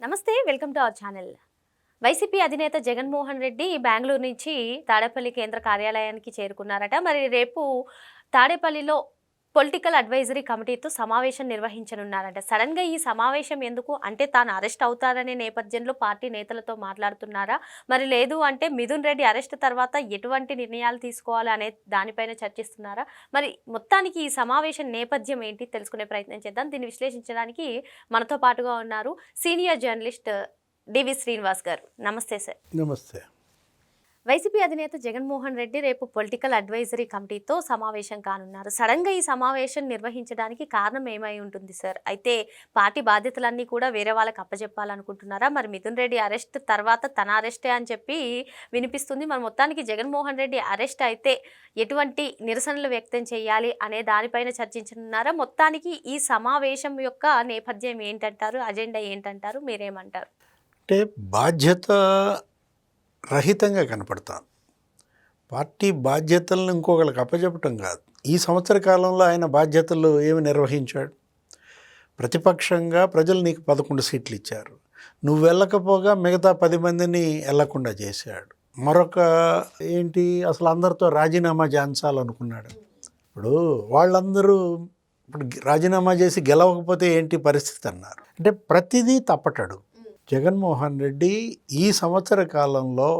నమస్తే welcome to our channel. YCP అధినేత జగన్మోహన్ రెడ్డి బెంగళూరు నుంచి తాడేపల్లి కేంద్ర కార్యాలయానికి చేరుకున్నారట. మరి రేపు తాడేపల్లిలో పొలిటికల్ అడ్వైజరీ కమిటీతో సమావేశం నిర్వహించనున్నారంట. సడన్గా ఈ సమావేశం ఎందుకు? అంటే తాను అరెస్ట్ అవుతారనే నేపథ్యంలో పార్టీ నేతలతో మాట్లాడుతున్నారా? మరి లేదు అంటే మిథున్ రెడ్డి అరెస్ట్ తర్వాత ఎటువంటి నిర్ణయాలు తీసుకోవాలి అనే దానిపైన చర్చిస్తున్నారా? మరి మొత్తానికి ఈ సమావేశం నేపథ్యం ఏంటి తెలుసుకునే ప్రయత్నం చేద్దాం. దీన్ని విశ్లేషించడానికి మనతో పాటుగా ఉన్నారు సీనియర్ జర్నలిస్ట్ డివి శ్రీనివాస్ గారు. నమస్తే సార్. నమస్తే. వైసీపీ అధినేత జగన్మోహన్ రెడ్డి రేపు పొలిటికల్ అడ్వైజరీ కమిటీతో సమావేశం కానున్నారు. సడన్గా ఈ సమావేశం నిర్వహించడానికి కారణం ఏమై ఉంటుంది సార్? అయితే పార్టీ బాధ్యతలన్నీ కూడా వేరే వాళ్ళకి అప్పచెప్పాలనుకుంటున్నారా మరి మిథున్ రెడ్డి అరెస్ట్ తర్వాత తన అరెస్టే అని చెప్పి వినిపిస్తుంది. మరి మొత్తానికి జగన్మోహన్ రెడ్డి అరెస్ట్ అయితే ఎటువంటి నిరసనలు వ్యక్తం చేయాలి అనే దానిపైన చర్చించనున్నారా? మొత్తానికి ఈ సమావేశం యొక్క నేపథ్యం ఏంటంటారు? అజెండా ఏంటంటారు? మీరేమంటారు? అంటే బాధ్యత రహితంగా కనపడతాను పార్టీ బాధ్యతలను ఇంకొకరికి అప్పచెప్పటం కాదు. ఈ సంవత్సర కాలంలో ఆయన బాధ్యతలు ఏమి నిర్వహించాడు? ప్రతిపక్షంగా ప్రజలు నీకు పదకొండు సీట్లు ఇచ్చారు. నువ్వు వెళ్ళకపోగా మిగతా పది మందిని వెళ్ళకుండా చేశాడు. మరొక ఏంటి? అసలు అందరితో రాజీనామా చేయించాలనుకున్నాడు. ఇప్పుడు వాళ్ళందరూ ఇప్పుడు రాజీనామా చేసి గెలవకపోతే ఏంటి పరిస్థితి అన్నారు. అంటే ప్రతిదీ తప్పటడు. జగన్మోహన్ రెడ్డి ఈ సంవత్సర కాలంలో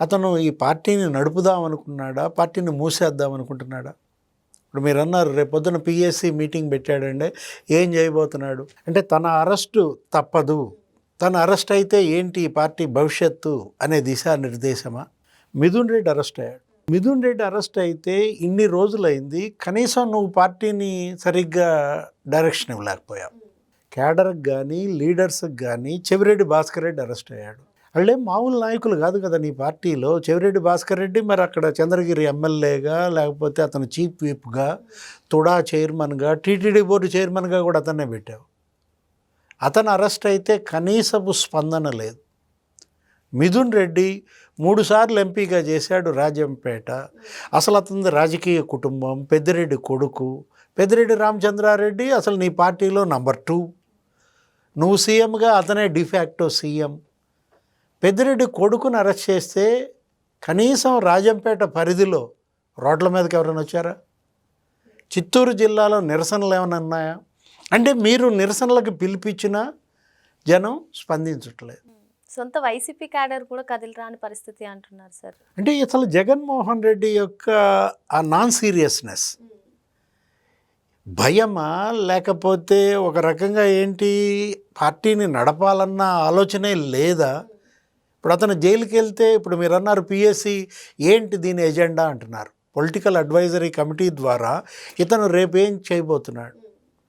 అతను ఈ పార్టీని నడుపుదాం అనుకున్నాడా పార్టీని మూసేద్దాం అనుకుంటున్నాడా ఇప్పుడు మీరు అన్నారు రేపొద్దున పిఎస్సి మీటింగ్ పెట్టాడండి. ఏం చేయబోతున్నాడు? అంటే తన అరెస్టు తప్పదు. తన అరెస్ట్ అయితే ఏంటి ఈ పార్టీ భవిష్యత్తు అనే దిశా నిర్దేశమా మిథున్ రెడ్డి అరెస్ట్ అయ్యాడు. మిథున్ రెడ్డి అరెస్ట్ అయితే ఇన్ని రోజులైంది. కనీసం నువ్వు పార్టీని సరిగ్గా డైరెక్షన్ ఇవ్వలేకపోయావు. క్యాడర్కి కానీ లీడర్స్కి కానీ చెవిరెడ్డి భాస్కర్ రెడ్డి అరెస్ట్ అయ్యాడు. వాళ్ళే మామూలు నాయకులు కాదు కదా నీ పార్టీలో. చెవిరెడ్డి భాస్కర్ రెడ్డి మరి అక్కడ చంద్రగిరి ఎమ్మెల్యేగా లేకపోతే అతను చీఫ్ విప్గా తుడా చైర్మన్గా టీటీడీ బోర్డు చైర్మన్గా కూడా అతన్నే పెట్టావు. అతను అరెస్ట్ అయితే కనీసపు స్పందన లేదు. మిథున్ రెడ్డి మూడుసార్లు ఎంపీగా చేశాడు రాజంపేట. అసలు అతని రాజకీయ కుటుంబం పెద్దిరెడ్డి కొడుకు పెద్దిరెడ్డి రామచంద్రారెడ్డి అసలు నీ పార్టీలో నంబర్ టూ. నువ్వు సీఎంగా అతనే డిఫాక్టో సీఎం. పెద్దిరెడ్డి కొడుకుని అరెస్ట్ చేస్తే కనీసం రాజంపేట పరిధిలో రోడ్ల మీదకి ఎవరైనా వచ్చారా? చిత్తూరు జిల్లాలో నిరసనలు ఏమైనా ఉన్నాయా? అంటే మీరు నిరసనలకు పిలిపించినా జనం స్పందించట్లేదు. సొంత వైసీపీ క్యాడర్ కూడా కదిలిరాని పరిస్థితి అంటున్నారు సార్. అంటే అసలు జగన్మోహన్ రెడ్డి యొక్క ఆ నాన్ సీరియస్నెస్ భయమా? లేకపోతే ఒక రకంగా ఏంటి? పార్టీని నడపాలన్న ఆలోచనే లేదా? ఇప్పుడు అతను జైలుకి వెళ్తే ఇప్పుడు మీరు అన్నారు పిఎస్సి ఏంటి దీని ఎజెండా అంటున్నారు. పొలిటికల్ అడ్వైజరీ కమిటీ ద్వారా ఇతను రేపేం చేయబోతున్నాడు?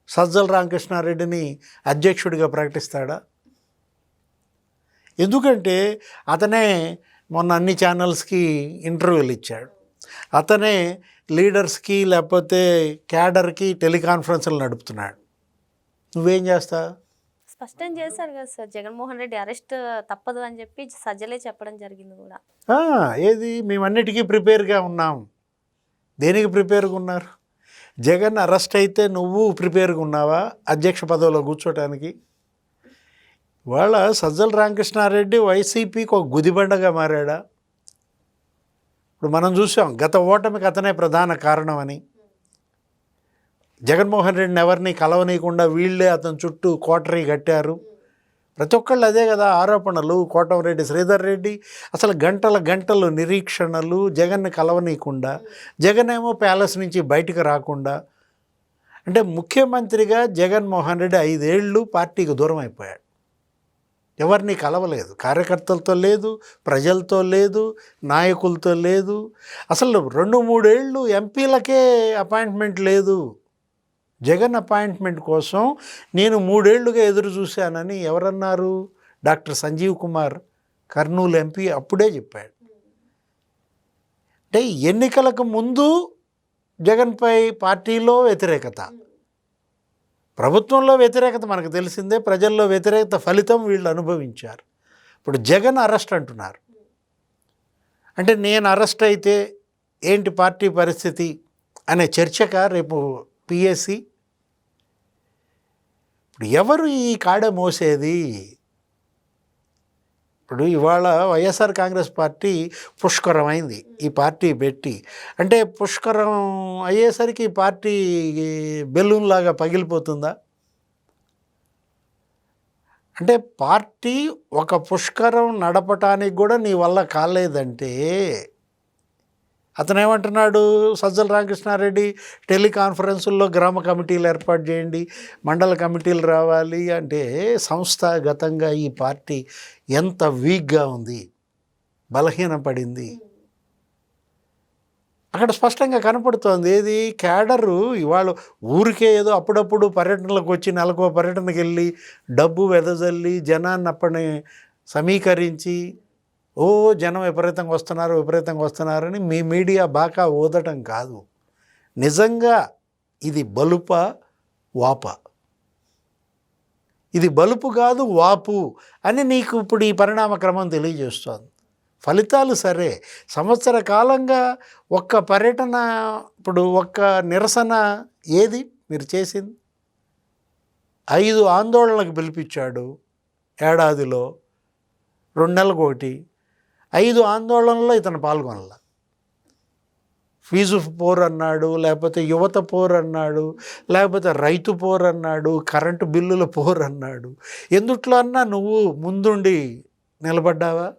సజ్జల రామకృష్ణారెడ్డిని అధ్యక్షుడిగా ప్రకటిస్తాడా? ఎందుకంటే అతనే మొన్న అన్ని ఛానల్స్కి ఇంటర్వ్యూలు ఇచ్చాడు. అతనే లీడర్స్కి లేకపోతే క్యాడర్కి టెలికాన్ఫరెన్స్లు నడుపుతున్నాడు. నువ్వేం చేస్తా? స్పష్టం చేశారు కదా సార్. జగన్మోహన్ రెడ్డి అరెస్ట్ తప్పదు అని చెప్పి సజ్జలే చెప్పడం జరిగింది కూడా. ఏది? మేమన్నిటికీ ప్రిపేర్గా ఉన్నాం. దేనికి ప్రిపేర్గా ఉన్నారు? జగన్ అరెస్ట్ అయితే నువ్వు ప్రిపేర్గా ఉన్నావా? అధ్యక్ష పదవిలో కూర్చోటానికి. వాళ్ళ సజ్జల రామకృష్ణారెడ్డి వైసీపీకి ఒక గుదిబండగా మారాడా? ఇప్పుడు మనం చూసాం గత ఓటమికి అతనే ప్రధాన కారణమని. జగన్మోహన్ రెడ్డిని ఎవరిని కలవనీయకుండా వీళ్ళే అతని చుట్టూ కోటరీ కట్టారు. ప్రతి ఒక్కళ్ళు అదే కదా ఆరోపణలు కోటంరెడ్డి శ్రీధర్ రెడ్డి. అసలు గంటల గంటలు నిరీక్షణలు జగన్ని కలవనీయకుండా జగన్ ఏమో ప్యాలెస్ నుంచి బయటకు రాకుండా. అంటే ముఖ్యమంత్రిగా జగన్మోహన్ రెడ్డి ఐదేళ్ళు పార్టీకి దూరం అయిపోయాడు. ఎవరిని కలవలేదు. కార్యకర్తలతో లేదు ప్రజలతో లేదు నాయకులతో లేదు. అసలు రెండు మూడేళ్ళు ఎంపీలకే అపాయింట్మెంట్ లేదు. జగన్ అపాయింట్మెంట్ కోసం నేను మూడేళ్ళుగా ఎదురు చూశానని ఎవరన్నారు? డాక్టర్ సంజీవ్ కుమార్ కర్నూలు ఎంపీ అప్పుడే చెప్పాడు. అంటే ఎన్నికలకు ముందు జగన్పై పార్టీలో వ్యతిరేకత. ప్రభుత్వంలో వ్యతిరేకత మనకు తెలిసిందే ప్రజల్లో వ్యతిరేకత ఫలితం వీళ్ళు అనుభవించారు. ఇప్పుడు జగన్ అరెస్ట్ అంటున్నారు. అంటే నేను అరెస్ట్ అయితే ఏంటి పార్టీ పరిస్థితి అనే చర్చక రేపు పిఎస్సి? ఇప్పుడు ఎవరు ఈ కాడ మోసేది? ఇప్పుడు ఇవాళ వైఎస్ఆర్ కాంగ్రెస్ పార్టీ పుష్కరం అయింది ఈ పార్టీ పెట్టి అంటే పుష్కరం అయ్యేసరికి ఈ పార్టీ బెలూన్ లాగా పగిలిపోతుందా? అంటే పార్టీ ఒక పుష్కరం నడపటానికి కూడా నీ వల్ల కాలేదంటే అతను ఏమంటున్నాడు సజ్జల రామకృష్ణారెడ్డి టెలికాన్ఫరెన్సుల్లో గ్రామ కమిటీలు ఏర్పాటు చేయండి మండల కమిటీలు రావాలి అంటే సంస్థాగతంగా ఈ పార్టీ ఎంత వీక్గా ఉంది బలహీనపడింది. అక్కడ స్పష్టంగా కనపడుతోంది ఏది క్యాడరు ఇవాళ ఊరికే ఏదో అప్పుడప్పుడు పర్యటనలకు వచ్చి నెలకో పర్యటనకు వెళ్ళి డబ్బు వెదజల్లి జనాన్ని అప్పని సమీకరించి ఓ జనం విపరీతంగా వస్తున్నారు విపరీతంగా వస్తున్నారని మీ మీడియా బాగా ఊదటం కాదు. నిజంగా ఇది బలుప వాప? ఇది బలుపు కాదు వాపు అని నీకు ఇప్పుడు ఈ పరిణామ క్రమం తెలియజేస్తోంది. ఫలితాలు సరే. సంవత్సర కాలంగా ఒక్క పర్యటన ఇప్పుడు ఒక్క నిరసన ఏది మీరు చేసింది? ఐదు ఆందోళనలకు పిలిపించాడు ఏడాదిలో రెండు నెలలకు ఒకటి ఐదు ఆందోళనలో ఇతను పాల్గొనాల. ఫీజు పోర్ అన్నాడు లేకపోతే యువత పోర్ అన్నాడు లేకపోతే రైతు పోర్ అన్నాడు కరెంటు బిల్లుల పోర్ అన్నాడు. ఎందుట్లో అన్నా నువ్వు ముందుండి నిలబడ్డావా?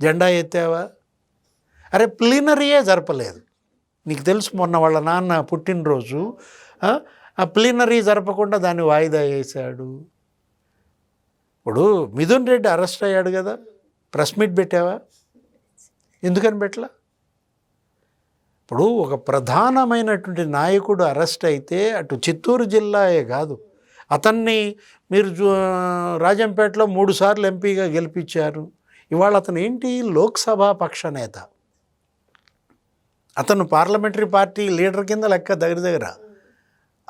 జెండా ఎత్తావా? అరే ప్లీనరీయే జరపలేదు. నీకు తెలుసు మొన్న వాళ్ళ నాన్న పుట్టినరోజు ఆ, ఆ ప్లీనరీ జరపకుండా దాన్ని వాయిదా వేశాడు. ఇప్పుడు మిథున్ రెడ్డి అరెస్ట్ అయ్యాడు కదా. ప్రెస్ మీట్ పెట్టావా? ఎందుకని పెట్టలా? ఇప్పుడు ఒక ప్రధానమైనటువంటి నాయకుడు అరెస్ట్ అయితే అటు చిత్తూరు జిల్లాయే కాదు. అతన్ని మీరు రాజంపేటలో మూడు సార్లు ఎంపీగా గెలిపించారు. ఇవాళ అతను ఏంటి? లోక్సభ పక్ష నేత. అతను పార్లమెంటరీ పార్టీ లీడర్ కింద లెక్క దగ్గర దగ్గర.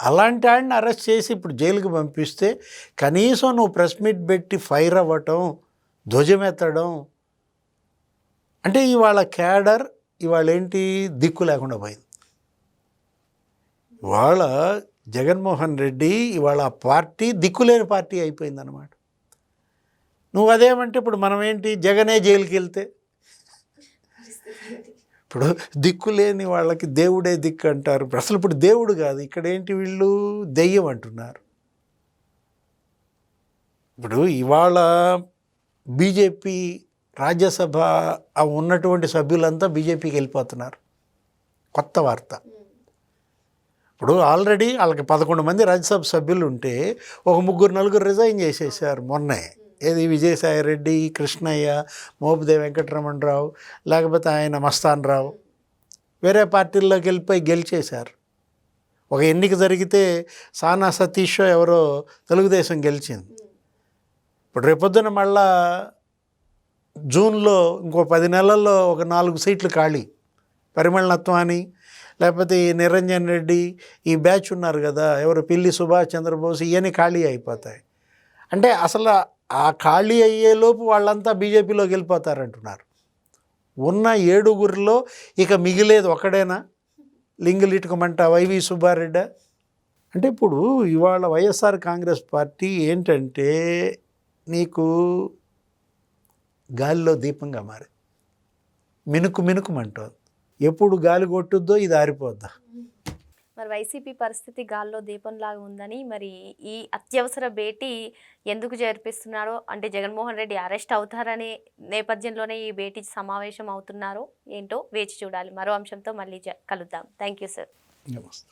అలాంటి ఆయన్ని అరెస్ట్ చేసి ఇప్పుడు జైలుకి పంపిస్తే కనీసం నువ్వు ప్రెస్ మీట్ పెట్టి ఫైర్ అవ్వటం ధ్వజమెత్తడం. అంటే ఇవాళ క్యాడర్ ఇవాళ ఏంటి దిక్కు లేకుండా పోయింది. ఇవాళ జగన్మోహన్ రెడ్డి ఇవాళ ఆ పార్టీ దిక్కులేని పార్టీ అయిపోయిందన్నమాట. నువ్వు అదేమంటే ఇప్పుడు మనం ఏంటి జగనే జైలుకి వెళ్తే ఇప్పుడు దిక్కు లేని వాళ్ళకి దేవుడే దిక్కు అంటారు. అసలు ఇప్పుడు దేవుడు కాదు. ఇక్కడ ఏంటి వీళ్ళు? దెయ్యం అంటున్నారు. ఇప్పుడు ఇవాళ బీజేపీ రాజ్యసభ ఉన్నటువంటి సభ్యులంతా బీజేపీకి వెళ్ళిపోతున్నారు. కొత్త వార్త. ఇప్పుడు ఆల్రెడీ వాళ్ళకి పదకొండు మంది రాజ్యసభ సభ్యులు ఉంటే ఒక ముగ్గురు నలుగురు రిజైన్ చేసేసారు మొన్నే. ఏది విజయసాయి రెడ్డి కృష్ణయ్య మోపిదేవి వెంకటరమణరావు లేకపోతే ఆయన మస్తాన్ రావు వేరే పార్టీల్లోకి వెళ్ళిపోయి గెలిచేశారు. ఒక ఎన్నిక జరిగితే సానా సతీష్ ఎవరో తెలుగుదేశం గెలిచింది. ఇప్పుడు రేపొద్దున మళ్ళా జూన్లో ఇంకో పది నెలల్లో ఒక నాలుగు సీట్లు ఖాళీ. పరిమళ నత్వాని లేకపోతే ఈ నిరంజన్ రెడ్డి ఈ బ్యాచ్ ఉన్నారు కదా ఎవరు పిల్లి సుభాష్ చంద్రబోస్ ఇవన్నీ ఖాళీ అయిపోతాయి. అంటే అసలు ఆ ఖాళీ అయ్యేలోపు వాళ్ళంతా బీజేపీలోకి వెళ్ళిపోతారంటున్నారు. ఉన్న ఏడుగురిలో ఇక మిగిలేది ఒక్కడేనా? లింగులిటుకమంట వైవి సుబ్బారెడ్డి. అంటే ఇప్పుడు ఇవాళ వైఎస్ఆర్ కాంగ్రెస్ పార్టీ ఏంటంటే నీకు గాలిలో దీపంగా మారి. మినుకు మినుకుమంటోంది. ఎప్పుడు గాలి కొట్టుద్దో ఇది ఆరిపోద్దా? మరి వైసీపీ పరిస్థితి గాల్లో దీపంలాగా ఉందని మరి ఈ అత్యవసర భేటీ ఎందుకు జరిపిస్తున్నారో అంటే జగన్మోహన్ రెడ్డి అరెస్ట్ అవుతారనే నేపథ్యంలోనే ఈ భేటీ సమావేశం అవుతున్నారో ఏంటో వేచి చూడాలి. మరో అంశంతో మళ్ళీ కలుద్దాం. Thank you sir. నమస్తే.